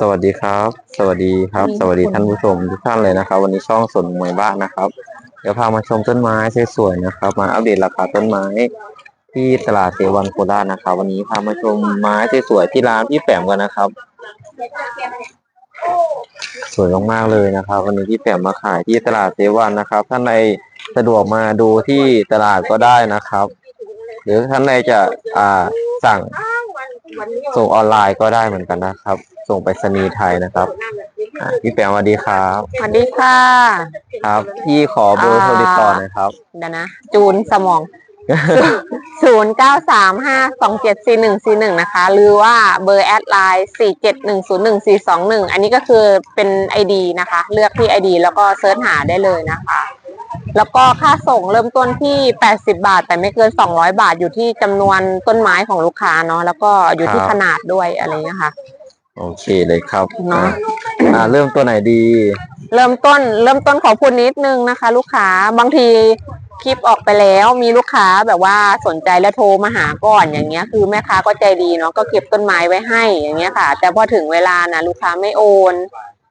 สวัสดีครับ สวัสดีครับ สวัสดีท่านผู้ชมทุกท่านเลยนะครับ วันนี้ช่องสวนมวยบ้านนะครับ เดี๋ยวพามาชมต้นไม้สวยๆนะครับ มาอัปเดตราคาต้นไม้ ที่ตลาดเซวันโคราชนะครับ วันนี้พามาชมไม้สวยๆที่ร้านพี่แปมกันนะครับ สวยมากๆเลยนะครับ วันนี้พี่แปมมาขายที่ตลาดเซวันนะครับท่านใดสะดวกมาดูที่ตลาดก็ได้นะครับ หรือท่านใดจะอ่าสั่ง ส่งออนไลน์ก็ได้เหมือนกันนะครับ ส่งไปรษณีย์ไทยนะครับอะพี่แปมสวัสดีครับสวัสดีค่ะครับ พี่ขอเบอร์โทรติดต่อหน่อยครับ เดี๋ยวนะ จูนสมอง ศูนย์เก้าสามห้าสองเจ็ดสี่หนึ่งสี่หนึ่งนะคะ หรือว่าเบอร์แอดไลน์สี่เจ็ดหนึ่งศูนย์หนึ่งสี่สองหนึ่งอันนี้ก็คือเป็นไอดีนะคะ เลือกที่ไอดีแล้วก็เซิร์ชหาได้เลยนะคะ แล้วก็ค่าส่งเริ่มต้นที่แปดสิบาท แต่ไม่เกินสองร้อยบาทอยู่ที่จำนวนต้นไม้ของลูกค้าเนาะแล้วก็อยู่ที่ครับขนาดด้วยอะไรเงี้ยค่ะ โอเคเลยครับเนอะอะอ่าเริ่มตัวไหนดี เริ่มต้นเริ่มต้นขอพูดนิดนึงนะคะ ลูกค้าบางทีคลิปออกไปแล้วมีลูกค้าแบบว่าสนใจแล้วโทรมาหาก่อนอย่างเงี้ย คือแม่ค้าก็ใจดีเนาะก็เก็บต้นไม้ไว้ให้อย่างเงี้ยค่ะ แต่พอถึงเวลานะลูกค้าไม่โอน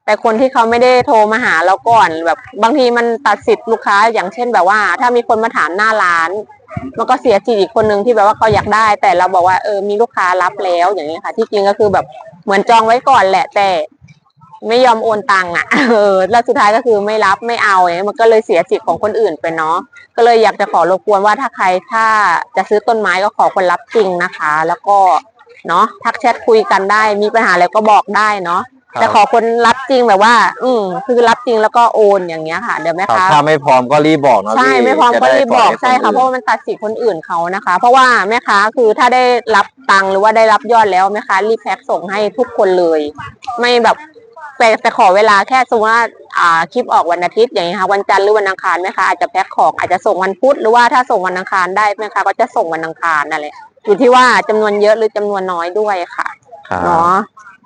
แต่คนที่เขาไม่ได้โทรมาหาเราก่อนแบบ บางทีมันตัดสิทธิ์ลูกค้าอย่างเช่นแบบว่า ถ้ามีคนมาถามหน้าร้าน มันก็เสียจิตอีกคนนึงที่แบบว่าเขาอยากได้ แต่เราบอกว่าเออมีลูกค้ารับแล้วอย่างเงี้ค่ะ ที่จริงก็คือแบบเหมือนจองไว้ก่อนแหละ แต่ไม่ยอมโอนตังค์อะเออแล้วสุดท้ายก็คือไม่รับไม่เอาอย่างเงี้ยมันก็เลยเสียสิทธิ์ของคนอื่นไปเนาะก็เลยอยากจะขอรบกวนว่าถ้าใครถ้าจะซื้อต้นไม้ก็ขอคนรับจริงนะคะ แล้วก็เนาะทักแชทคุยกันได้ มีปัญหาอะไรก็บอกได้เนาะ แต่ขอคนรับจริงแบบว่า อืมคือรับจริงแล้วก็โอนอย่างเงี้ยค่ะ เดี๋ยวแม่ครับค้าถ้าไม่พร้อมก็รีบบอกนะใช่พี่ไม่พร้อมจะก็ได้รีบบอกปล่ใช่ยค่ะนเพราะว่ามันตัดสิทธิ์คนอื่นเขานะคะ เพราะว่าแม่ค้าคือถ้าได้รับตังค์หรือว่าได้รับยอดแล้วแม่ค้ารีบแพ็คส่งให้ทุกคนเลย ไม่แบบแต่แต่ขอเวลาแค่สมมติว่าอ่าคลิปออกวันอาทิตย์อย่างนี้ยค่ะวันจันทร์หรือวันอังคารแม่ค้าอาจจะแพ็คของอาจจะส่งวันพุธหรือว่าถ้าส่งวันอังคารได้แม่ค้าก็จะส่งวันอังคารนั่นแหละอยู่ที่ว่าจำนวนเยอะหรือจำนวนน้อยด้วยค่ะครับเนาะ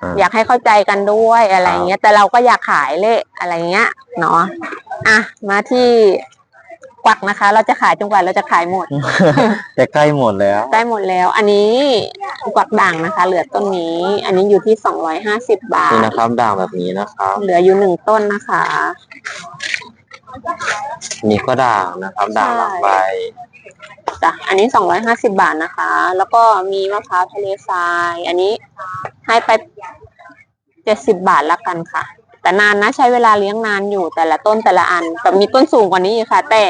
อ่าอยากให้เข้าใจกันด้วยอะไรเงี้ย แต่เราก็อยากขายเละอะไรเงี้ยเนาะอะมาที่กวักนะคะ เราจะขายจนกว่าเราจะขายหมดจะใกล้หมดแล้วได้หมดแล้ว อันนี้กวักด่างนะคะ เหลือต้นนี้ อันนี้อยู่ที่สองร้อยห้าสิบบานี่ทนะครับด่างแบบนี้นะครับเหลืออยู่หนึ่งต้นนะคะนี่ก็ด่างนะครับ ด่างหลังใบ จ้ะอันนี้สองร้อยห้าสิบาทนะคะ แล้วก็มีมะพร้าวทะเลทราย อันนี้ให้ไปเจ็ดสิบบาทละกันค่ะ แต่นานนะใช้เวลาเลี้ยงนานอยู่แต่ละต้นแต่ละอันแต่มีต้นสูงกว่านี้อีกค่ะ แต่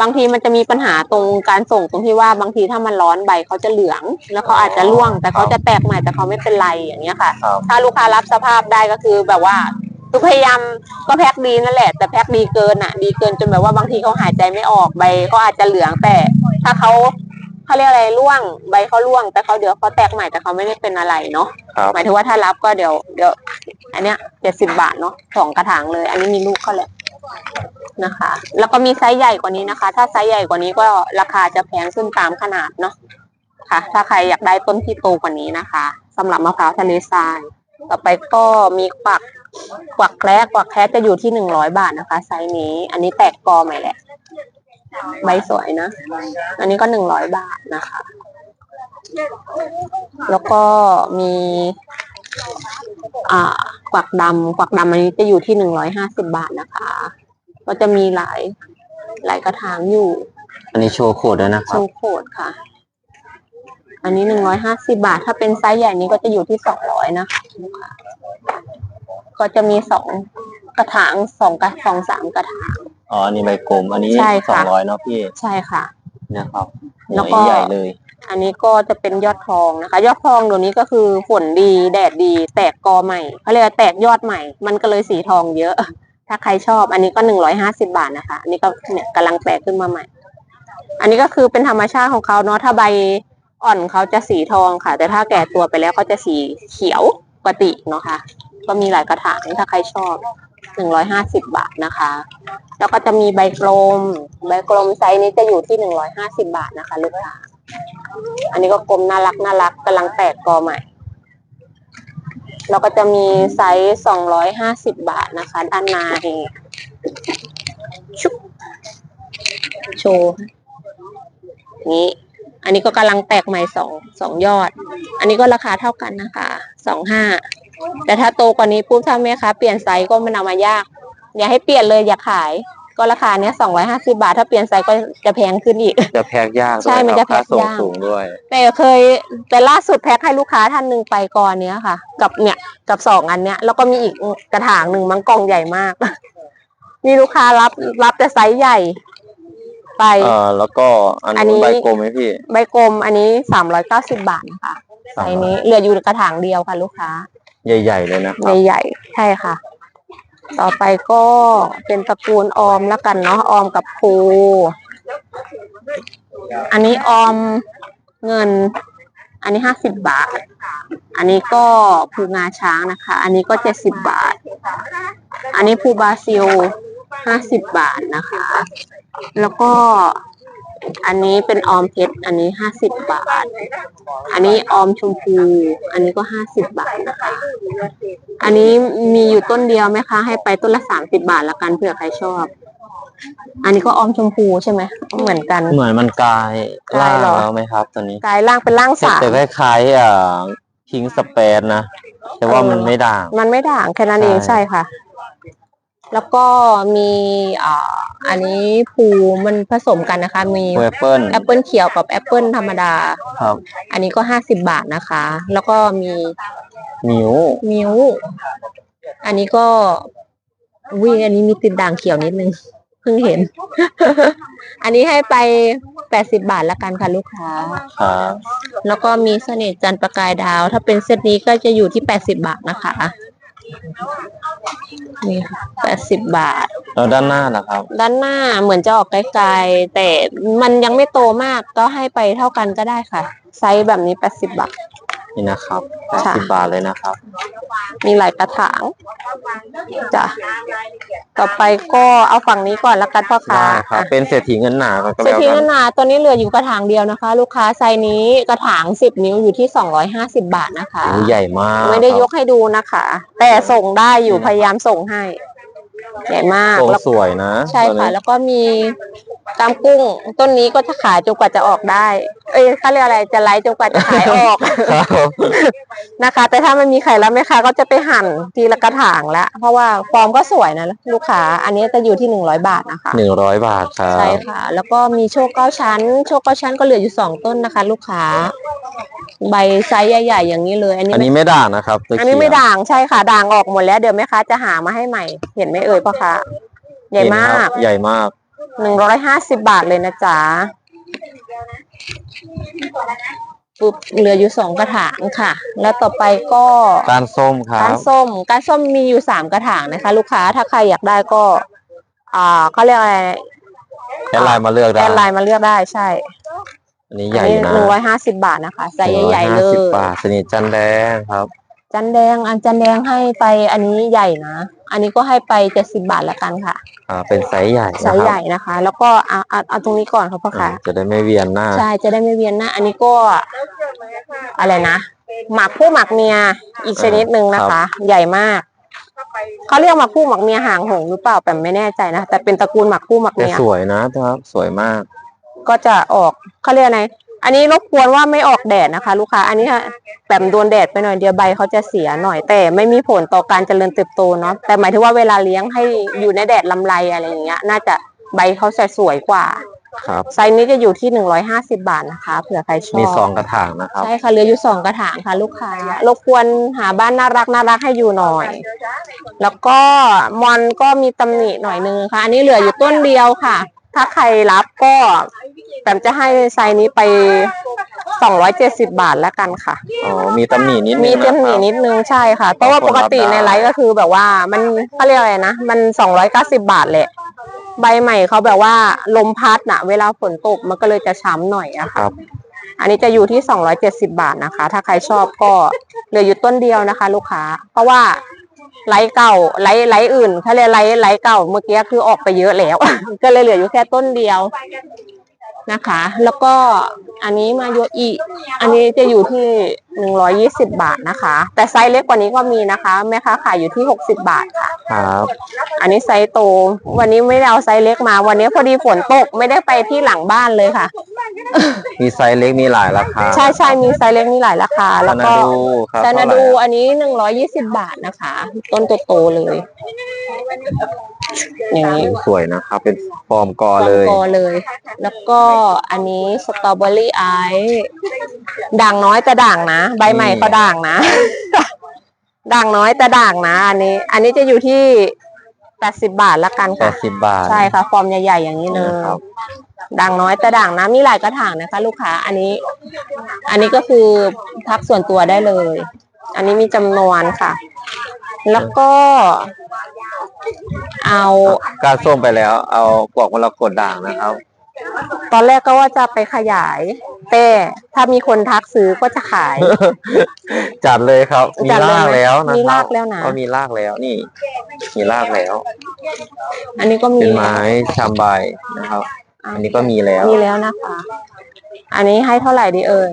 บางทีมันจะมีปัญหาตรงการส่งตรงที่ว่าบางทีถ้ามันร้อนใบเขาจะเหลือง แล้วเขาอาจจะร่วง แต่เขาจะแตกใหม่แต่เขาไม่เป็นไรอย่างเงี้ยค่ะครับถ้าลูกค้ารับสภาพได้ก็คือแบบว่า คือพยายามก็แพ็คดีนั่นแหละ แต่แพ็คดีเกินอะ ดีเกินจนแบบว่าบางทีเขาหายใจไม่ออกใบก็อาจจะเหลืองแต่ ถ้าเขาเขาเรียกอะไรร่วงใบเขาร่วง แต่เขาเดี๋ยวเขาแตกใหม่แต่เขาไม่ได้เป็นอะไรเนาะครับหมายถึงว่าถ้ารับก็เดี๋ยวเดี๋ยว อันเนี้ยเจ็ดสิบาทเนาะสองกระถางเลย อันนี้มีลูกเขาแหละนะคะ แล้วก็มีไซส์ใหญ่กว่านี้นะคะ ถ้าไซส์ใหญ่กว่านี้ก็ราคาจะแพงขึ้นตามขนาดเนาะค่ะ ถ้าใครอยากได้ต้นที่โตกว่านี้นะคะสำหรับมะพร้าวทะเลทราย ต่อไปก็มีกวัก กวักแคระกวักแคระจะอยู่ที่หนึ่งร้อยบาทนะคะ ไซส์นี้ อันนี้แตกกอใหม่แหละ ใบสวยนะ อันนี้ก็หนึ่งร้อยบาทนะคะ แล้วก็มี อ่ากวักดำกวักดำอันนี้จะอยู่ที่หนึ่งร้อยห้าสิบาทนะคะ ก็จะมีหลายหลายกระถางอยู่ อันนี้โชว์โคดด้วยนะคโชรับ ว์โคดค่ะ อันนี้หนึ่งร้อยห้าสิบาท ถ้าเป็นไซส์ใหญ่นี้ก็จะอยู่ที่สองร้อยนะคะลูกค้า ก็จะมีสองกระถางสองกระสองสามกระถาง อ๋ออันนี้ใบกลม อันนี้ใช่สอค่ะงร้อยเนาะพี่ใช่ค่ะ นะครับแล้วก็ ใหญ่เลยอันนี้ก็จะเป็นยอดทองนะคะ ยอดทองเดี๋ยวนี้ก็คือฝนดีแดดดี แตกกอใหม่เขาเรียกว่าแตกยอดใหม่ มันก็เลยสีทองเยอะ ถ้าใครชอบอันนี้ก็หนึ่งร้อยห้าสิบาทนะคะ อันนี้ก็เนี่ยกำลังแตกขึ้นมาใหม่ อันนี้ก็คือเป็นธรรมชาติของเขาเนาะถ้าใบอ่อนเขาจะสีทองค่ะ แต่ถ้าแก่ตัวไปแล้วเขาจะสีเขียวปกติเนาะค่ะ ก็มีหลายกระถางถ้าใครชอบหนึ่งร้อยห้าสิบาทนะคะ แล้วก็จะมีใบกลม ใบกลมไซส์นี้จะอยู่ที่หนึ่งร้อยห้าสิบาทนะคะลูกค้าอันนี้ก็กลมน่ารักน่ารักกำลังแตกกอใหม่ แล้วก็จะมีไซส์สองร้อยห้าสิบบาทนะคะ ด้านในชุบโชว์นี้ อันนี้ก็กำลังแตกใหม่สองสองยอด อันนี้ก็ราคาเท่ากันนะคะสองห้า แต่ถ้าโตกว่านี้ปุ๊บถ้าแม่ค้าเปลี่ยนไซส์ก็มันเอามายากอย่าให้เปลี่ยนเลยอย่าขาย ก็ราคาเนี้ยสองร้อยห้าสิบาท ถ้าเปลี่ยนไซส์ก็จะแพงขึ้นอีก จะแพ็คยากด้วยใช่มันคจะรับค่าส่งแพ็คยากสูงด้วยแต่เคยแต่ล่าสุดแพ็คให้ลูกค้าท่านหนึ่งไปก่อนเนี้ยค่ะ กับเนี่ยกับสองอันเนี้ย แล้วก็มีอีกกระถางหนึ่งมังกล่องใหญ่มากมีลูกค้ารับรับแต่ไซส์ใหญ่ไปเอ่อแล้วก็อันอันนี้นู้นใบกลมไหมพี่ ใบกลมอันนี้สามร้อยเก้าสิบาทนะคะไซส์นี้เหลืออยู่กระถางเดียวค่ะ ลูกค้า ใหญ่ ๆ เลยนะครับ ใหญ่ๆใช่ค่ะ ต่อไปก็เป็นตระกูลออมแล้วกันเนาะออมกับภูอันนี้ออมเงิน อันนี้ห้าสิบบาท อันนี้ก็ภูงาช้างนะคะ อันนี้ก็เจ็ดสิบบาท อันนี้ภูบราซิลห้าสิบบาทนะคะ แล้วก็ อันนี้เป็นออมเพชร อันนี้ห้าสิบบาท อันนี้ออมชมพู อันนี้ก็ห้าสิบบาทนะคะ อันนี้มีอยู่ต้นเดียวไหมคะ ให้ไปต้นละสามสิบาทละกันเผื่อใครชอบ อันนี้ก็ออมชมพูใช่ไหมเหมือนกัน เหมือนมันกลายกลาล่ายงเหรอแล้วไหมครับตัวนี้กลายร่างเป็นร่างสามแต่คล้ายๆอ่าพิงสเปนนะ แต่ว่าเออมันไม่ด่าง มันไม่ด่างแค่นั้นเองใช่ใช่ค่ะ แล้วก็มีอ่าอันนี้ภูมันผสมกันนะคะ มีแอปเปิลแอปเปิลเขียวกับแอปเปิลธรรมดา ครับ อันนี้ก็ห้าสิบบาทนะคะ แล้วก็มีมิวมิ้ว อันนี้ก็วิอันนี้มีติดด่างเขียวนิดนึง เพิ่งเห็น อันนี้ให้ไปแปดสิบาทละกันค่ะลูกค้า ครับแล้วก็มีเสน่ห์จันทร์ประกายดาว ถ้าเป็นเซตนี้ก็จะอยู่ที่แปดสิบาทนะคะ นี่ค่ะแปดสิบบาท แล้วด้านหน้านะครับ ด้านหน้าเหมือนจะออกไกลๆแต่มันยังไม่โตมากก็ให้ไปเท่ากันก็ได้ค่ะ ไซส์แบบนี้แปดสิบบาท นี่นะครับค่ะ80บาทเลยนะครับ มีหลายกระถางจ้ะต่อไปก็เอาฝั่งนี้ก่อนละกันพ่อค้าได้ครับเป็นเศรษฐีเงินหนาก็เศรษแล้วฐีกันานนาตัวนี้เหลืออยู่กระถางเดียวนะคะ ลูกค้าไซส์นี้กระถางสิบนิ้วอยู่ที่สองร้อยห้าสิบาทนะคะ โอ้ใหญ่มากไม่ได้ยกครับให้ดูนะคะ แต่ส่งได้อยู่อืมพยายามส่งให้ ใหญ่มาก ทรงแล้วสวยนะใช่ตัวค่ะ นี้แล้วก็มี กามกุ้ง ต้นนี้ก็จะขายจนกว่าจะออกได้ เอ้ยเขาเรียกอะไรจะไลฟ์จนกว่าจะขายออก ครับนะคะ แต่ถ้ามันมีไข่แล้วแม่ค้าก็จะไปหั่นทีละกระถางแล้วเพราะว่าฟอร์มก็สวยนะลูกค้า อันนี้จะอยู่ที่หนึ่งร้อยบาทนะคะ หนึ่งร้อยบาทครับ ใช่ค่ะ แล้วก็มีโชคเก้าชั้น โชคเก้าชั้นก็เหลืออยู่สองต้นนะคะ ลูกค้า ใบไซส์ใหญ่ๆอย่างนี้เลย อันนี้อันนี้ไม่ด่างนะครับตัวอันนี้ไม่เขียว ด่างใช่ค่ะด่างออกหมดแล้วเดี๋ยวแม่ค้าจะหามาให้ใหม่ เห็นไหมเอ่ยพ่อค้าใหญ่เนมาครักบใหญ่มาก หนึ่งร้อยห้าสิบบาทเลยนะจ๊ะปุ๊บเหลืออยู่สองกระถางค่ะ แล้วต่อไปก็การส้มครัก้านบส้มก้านส้มมีอยู่สามกระถางนะคะ ลูกค้าถ้าใครอยากได้ก็ อ่าเขาเรียกอะไรแอดไลน์มาเลือกได้แอดไลน์มาเลือกได้ใช่อันนี้ใหญ่นะหนึ่งร้อยห้าสิบบาทนะคะไซส์ใหญ่ๆเล150ยบาทสนิทจันแดงครับ จันแดงอันจันแดงให้ไปอันนี้ใหญ่นะ อันนี้ก็ให้ไปเจ็ดสิบาทละกันค่ะ อ่า เป็นไซส์ใหญ่ไซนะส์คใหรัญ่บนะคะ แล้วก็เอาเอาเอาตรงนี้ก่อนค่ะพ่ออ่าค่ะจะได้ไม่เวียนหน้า ใช่จะได้ไม่เวียนหน้าอันนี้ก็อะไรนะหมักผู้หมักเมียอีกชนิดหนึ่งนะคะ ใหญ่มากเขาเรียกหมักผู้หมักเมียหางหงส์หรือเปล่าแต่ไม่แน่ใจนะแต่เป็นตระกูลหมักผู้หมักแต่เมีย สวยนะครับ สวยมาก ก็จะออกเขาเรียกอะไร อันนี้รบกวนว่าไม่ออกแดดนะคะ ลูกค้า อันนี้แบบโดนแดดไปหน่อยเดียวใบเขาจะเสียหน่อยแต่ไม่มีผลต่อการเจริญเติบโตเนาะแต่หมายถึงว่าเวลาเลี้ยงให้อยู่ในแดดลำไรอะไรอย่างเงี้ย น่าจะใบเขาจะสวยกว่าครับไซส์นี้จะอยู่ที่หนึ่งร้อยห้าสิบาทนะคะเผื่อใครชอบมีสองกระถางนะครับใช่ค่ะเหลืออยู่สองกระถางค่ะ ลูกค้ารบกวนหาบ้านน่ารักน่ารักให้อยู่หน่อย แล้วก็มอนก็มีตำหนิหน่อยนึงค่ะ อันนี้เหลืออยู่ต้นเดียวค่ะ ถ้าใครรับก็ แปมจะให้ไซส์นี้ไปสองร้อยเจ็ดสิบาทแล้วกันค่ะ อ๋อมีตำหนินิดนึงมีนะคตำหนิรับนิดนึงใช่ค่ะ เพราะว่าบางคนปกติรับได้ในไลฟ์ก็คือแบบว่ามันเขาเรียกอะไรนะ มันสองร้อยเก้าสิบาทแหละ ใบใหม่เขาแบบว่าลมพัดน่ะ เวลาฝนตกมันก็เลยจะช้ำหน่อยอะคค่ะรับอันนี้จะอยู่ที่270บาทนะคะ ถ้าใครชอบก็เหลืออยู่ต้นเดียวนะคะ ลูกค้า เพราะว่าไลท์เก่าไลท์ไลท์อื่นเขาเรียกไลท์ไลท์เก่าเมื่อกี้คือออกไปเยอะแล้ว ก็เลยเหลืออยู่แค่ต้นเดียว นะคะ แล้วก็อันนี้มาโยอิ อันนี้จะอยู่ที่หนึ่งร้อยี่สิบาทนะคะ แต่ไซส์เล็กกว่านี้ก็มีนะคะแม่ค้าขายอยู่ที่หกสิบาทค่ะ ครับ อันนี้ไซส์โต วันนี้ไม่ได้เอาไซส์เล็กมา วันนี้พอดีฝนตกไม่ได้ไปที่หลังบ้านเลยค่ะ มีไซส์เล็กมีหลายราคา ใช่ใช่มีไซส์เล็กมีหลายราคาซาแล้วนาก็ดูครับซานาเท่าไหร่ดูอะอันนี้หนึ่งร้อยี่สิบาทนะคะ ต้นโตๆเลยอย่าง นี้สวยนะครับ เป็นฟอร์มกอเลยกอเลย แล้วก็อันนี้สตรอเบอรี่ไอซ์ด่างน้อยแต่ด่างนะ ใบใหม่ก็ด่างนะ ด่างน้อยแต่ด่างนะ อันนี้ อันนี้จะอยู่ที่แปดสิบาทละกันแปค่ะดสิบบาท ใช่ค่ะ ฟอร์มใหญ่ๆอย่างนี้เลยครับ ด่างน้อยแต่ด่างนะ มีหลายกระถางนะคะ ลูกค้า อันนี้ อันนี้ก็คือทักส่วนตัวได้เลย อันนี้มีจำนวนค่ะ แล้วก็ เอาการส้มไปแล้ว เอากวกมรกตด่างนะครับ ตอนแรกก็ว่าจะไปขยาย แต่ถ้ามีคนทักซื้อก็จะขาย จัดเลยครับ มีจัดเลยรากแล้วนะมีครัราบกแล้วนะ ก็มีรากแล้วนี่ มีรากแล้ว อันนี้ก็มีเป็นไม้ชามใบนะครับ อันนี้ก็มีแล้ว มีแล้วนะคะ อันนี้ให้เท่าไหร่ดีเอ่ย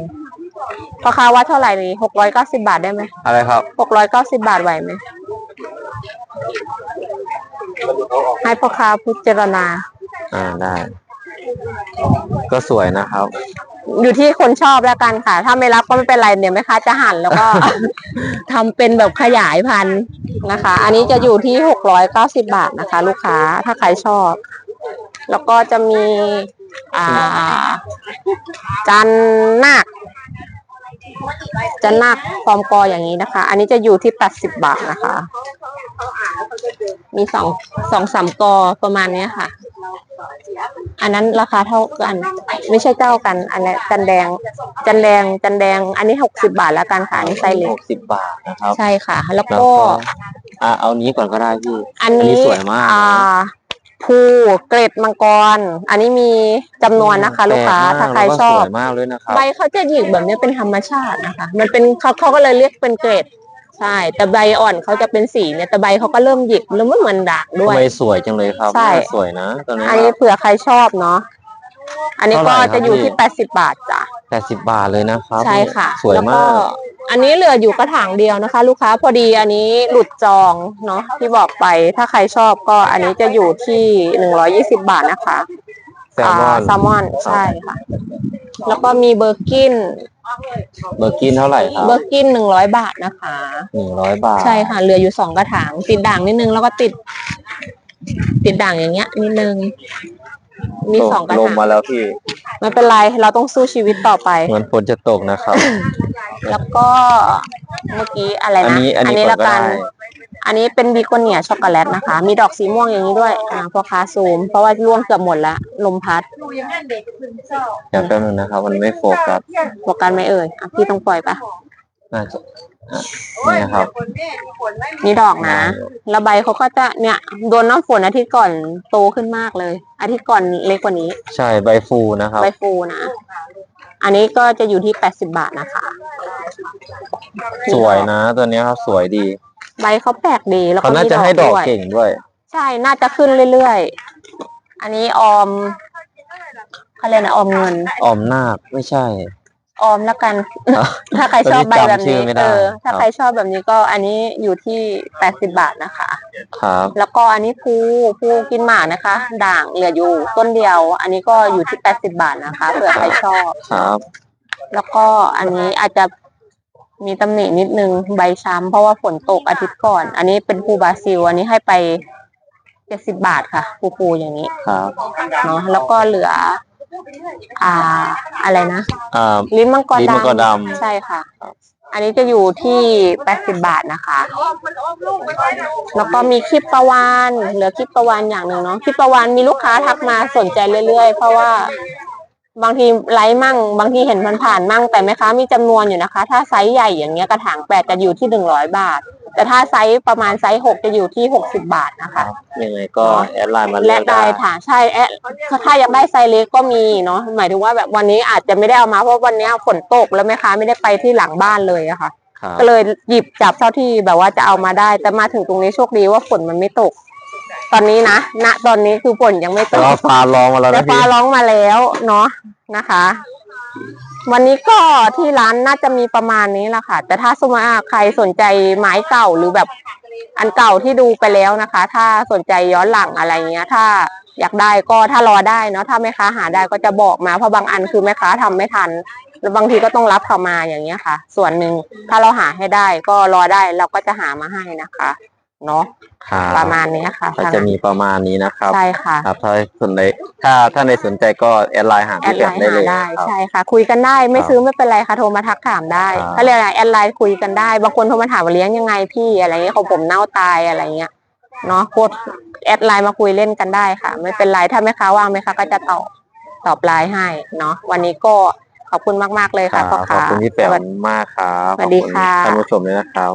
พ่อค้าว่าเท่าไหร่ดีหกร้อยเก้าสิบาทได้ไหมอะไรครับหกร้อยเก้าสิบาทไหวไหมให้พ่อค้าพิจารณา อ่าได้ ก็สวยนะครับ อยู่ที่คนชอบแล้วกันค่ะ ถ้าไม่รับก็ไม่เป็นไรเดี๋ยวแม่ค้าจะหั่นแล้วก็ทำเป็นแบบขยายพันธุ์นะคะ อันนี้จะอยู่ที่หกร้อยเก้าสิบาทนะคะ ลูกค้าถ้าใครชอบ แล้วก็จะมี อ่า จันนา คจันนาคฟอร์มกออย่างนี้นะคะ อันนี้จะอยู่ที่แปดสิบบาทนะคะ มีสองสองสามกอประมาณเนี้ยค่ะ อันนั้นราคาเท่ากัน ไม่ใช่เจ้ากัน อันนี้จันแดง จันแดงจันแดง อันนี้หกสิบาทแล้วกันค่ะอันนี้ไซส์เล็หกกสิบบาทนะครับ ใช่ค่ะ แล้วแล้วก็ก็ อ่าเอานี้ก่อนก็ได้พี่ อันอันนี้นี้สวยมากอ่า ภูเกรดมังกร อันนี้มีจำนวนนะคะ ลูกค้าแปลกมถ้าใครแล้วก็ชอบสวยมากเลยนะครับใบเขาจะหยิกแบบนี้เป็นธรรมชาตินะคะ มันเป็นเขาเขาก็เลยเรียกเป็นเกรดใช่แต่ใบอ่อนเขาจะเป็นสีเนี่ยแต่ใบเขาก็เริ่มหยิกแล้วไม่เหมือนด่างด้วทำยไมสวยจังเลยครับใช่น่าสวยนะตัวนี้อันนี้เผื่อใครชอบเนาะอันนี้ก็เท่าไหร่ครับจะอยู่พี่ที่แปดสิบบาทจ้ะแปดสิบบาทเลยนะครับใช่ค่ะ สวยแล้วมาก็ก อันนี้เหลืออยู่กระถางเดียวนะคะ ลูกค้าพอดีอันนี้หลุดจองเนาะที่บอกไปถ้าใครชอบก็อันนี้จะอยู่ที่หนึ่งร้อยี่สิบาทนะคะแซลมอนาแซลมอนใช่ค่ะ แล้วก็มีเบอร์กินเบอร์กินเท่าไหร่ครับเบอร์กินหนึ่งร้อยบาทนะคะหนึ่งร้อยบาท ใช่ค่ะเหลืออยู่สองกระถาง ติดด่างนิดนึงแล้วก็ติด ติดด่างอย่างเงี้ยนิดนึง มีสองกระลมถางมาแล้วพี่ ไม่เป็นไร เราต้องสู้ชีวิตต่อไป เหมือนฝนจะตกนะครับ แล้วก็เมื่อกี้อะไรอันนะนี้อันนี้ก่อนก็ได้อันนี้เป็นบิโกเนียช็อกโกแลตนะคะ มีดอกสีม่วงอย่างนี้ด้วย อ่าพ่อค้าซูม เพราะว่าร่วงเกือบหมดแล้วลมพัดเดี๋ยวแป๊บนึงนะครับ มันไม่โฟกัสโฟกัสไหม่เอ่ยอะพี่ต้องปล่อยปะ น่าจะอะนี่นะครับ นี่ดอกนะแล้วใบเขาก็จะเนี่ยโดนน้ำฝนอาทิตย์ก่อนโตขึ้นมากเลย อาทิตย์ก่อนเล็กกว่านี้ ใช่ใบฟูนะครับ ใบฟูนะ อันนี้ก็จะอยู่ที่แปดสิบาทนะคะ สวยนะ ตัวเนี้ยครับสวยดีใบเขาแปลกดีแล้วเขาก็น่ามีจะให้ดอกด้วยเก่งด้วย ใช่น่าจะขึ้นเรื่อยๆ อันนี้ออมเขาเรียกนะออมเงิน ออมนาคไม่ใช่ ออมแล้วกันอะถ้าใครชอบใบแบบตอนนี้จำชื่นี้อไม่ได้เออถ้าครับใครชอบแบบนี้ก็อันนี้อยู่ที่แปดสิบาทนะคะ ครับ แล้วก็อันนี้ภูภูกินหมากนะคะ ด่างเหลืออยู่ต้นเดียว อันนี้ก็อยู่ที่แปดสิบาทนะคะเผื่อใครชอบครับ แล้วก็อันนี้อาจจะมีตำหนินิดนึงใบช้ำเพราะว่าฝนตกอาทิตย์ก่อน อันนี้เป็นภูบราซิล อันนี้ให้ไปเจ็ดสิบาทค่ะภูภูอย่างนี้ครับเนาะแล้วก็เหลือ อ่า อะไรนะอ่า ลิ้นมังกรลิ้นมังกรดำดำใช่ค่ะ อันนี้จะอยู่ที่แปดสิบาทนะคะ แล้วก็มีคลิปประวานเหลือคลิปประวานอย่างหนึ่งเนาะคลิปประวานมีลูกค้าทักมาสนใจเรื่อยๆ เพราะว่า บางทีไลฟ์มั่ง บางทีเห็นผ่านๆมั่งแต่แม่ค้ามีจำนวนอยู่นะคะ ถ้าไซส์ใหญ่อย่างเงี้ยกระถางแปดจะอยู่ที่หนึ่งร้อยบาท แต่ถ้าไซส์ประมาณไซส์หกจะอยู่ที่หกสิบาทนะครัคะบยังไงก็แอดไลน์มาแลเลือกกได้ได้ค่ะใช่แอะถ้าอยากได้ไซส์เล็กก็มีเนาะหมายถึงว่าแบบวันนี้อาจจะไม่ได้เอามาเพราะวันนี้ฝนตกแล้วแม่ค้าไม่ได้ไปที่หลังบ้านเลยอะค่ะ ครับ ก็เลยหยิบจับเท่าที่แบบว่าจะเอามาได้ แต่มาถึงตรงนี้โชคดีว่าฝนมันไม่ตก ตอนนี้นะณตอนนี้คือฝนยังไม่ตแต่กว่าฟ้าร้องมาแล้วแต่นะฟ้าพี่ร้องมาแล้วเนาะนะคะ วันนี้ก็ที่ร้านน่าจะมีประมาณนี้แหละค่ะ แต่ถ้าสมมติว่าใครสนใจไม้เก่าหรือแบบอันเก่าที่ดูไปแล้วนะคะ ถ้าสนใจย้อนหลังอะไรเงี้ย ถ้าอยากได้ก็ถ้ารอได้เนาะถ้าแม่ค้าหาได้ก็จะบอกมาเพราะบางอันคือแม่ค้าทำไม่ทันแล้วบางทีก็ต้องรับเขามาอย่างเงี้ยค่ะ ส่วนหนึ่งถ้าเราหาให้ได้ก็รอได้เราก็จะหามาให้นะคะ เนาะครับประมาณนี้ค่ะก็จะมีประมาณนี้นะครับ ใช่ค่ะ ครับถ้าสนใจถ้าถ้าในสนใจก็แอดไลน์หาแอพี่ดแปไลมน์ได้หาเลยได้นะครับ ใช่ค่ะ คุยกันได้ไม่ครับซื้อไม่เป็นไรค่ะโทรมาทักถามได้ครับ เขาเรียกอะไรแอดไลน์คุยกันได้บางคนโทรมาถามว่าเลี้ยงยังไงพี่อะไรเงี้ยของผมเน่าตายอะไรเงี้ยเนาะกดแอดไลน์มาคุยเล่นกันได้ค่ะ ไม่เป็นไรถ้าแม่ค้าว่างแม่ค้าก็จะตอบตอบไลน์ให้เนาะวันนี้ก็ขอบคุณมากๆเลยครัค่ะบพ่อขอบค้าคุณพี่แปสวัมสดี มากครับสวัสดีค่ะขอบณท่านผู้ชมด้วยนะครับ